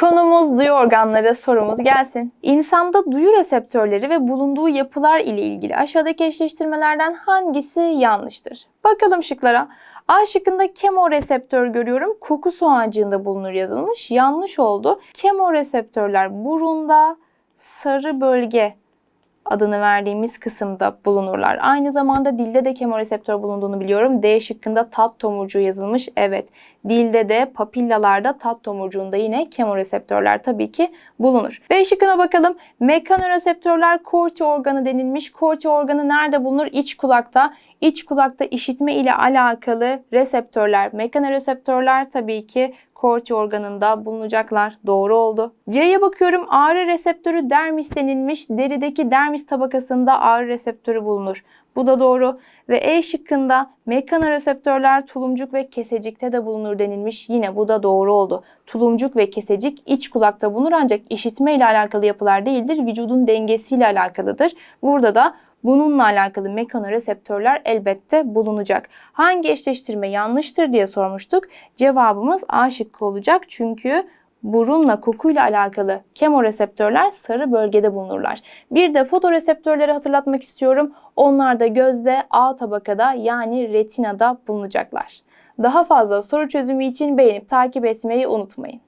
Konumuz duyu organları sorumuz gelsin. İnsanda duyu reseptörleri ve bulunduğu yapılar ile ilgili aşağıdaki eşleştirmelerden hangisi yanlıştır? Bakalım şıklara. A şıkkında kemoreseptör görüyorum. Koku soğancığında bulunur yazılmış. Yanlış oldu. Kemoreseptörler burunda sarı bölge adını verdiğimiz kısımda bulunurlar. Aynı zamanda dilde de kemoreseptör bulunduğunu biliyorum. D şıkkında tat tomurcuğu yazılmış. Evet. Dilde de papillalarda tat tomurcuğunda yine kemoreseptörler tabii ki bulunur. B şıkkına bakalım. Mekanoreseptörler korti organı denilmiş. Korti organı nerede bulunur? İç kulakta. İç kulakta işitme ile alakalı reseptörler, mekanoreseptörler tabii ki korti organında bulunacaklar. Doğru oldu. C'ye bakıyorum. Ağrı reseptörü dermis denilmiş. Derideki dermis tabakasında ağrı reseptörü bulunur. Bu da doğru. Ve E şıkkında mekanoreseptörler tulumcuk ve kesecikte de bulunur denilmiş. Yine bu da doğru oldu. Tulumcuk ve kesecik iç kulakta bulunur ancak işitme ile alakalı yapılar değildir. Vücudun dengesiyle alakalıdır. Burada da Bununla alakalı mekanoreseptörler elbette bulunacak. Hangi eşleştirme yanlıştır diye sormuştuk. Cevabımız A şıkkı olacak. Çünkü burunla kokuyla alakalı kemoreseptörler sarı bölgede bulunurlar. Bir de fotoreseptörleri hatırlatmak istiyorum. Onlar da gözde A tabakada yani retinada bulunacaklar. Daha fazla soru çözümü için beğenip takip etmeyi unutmayın.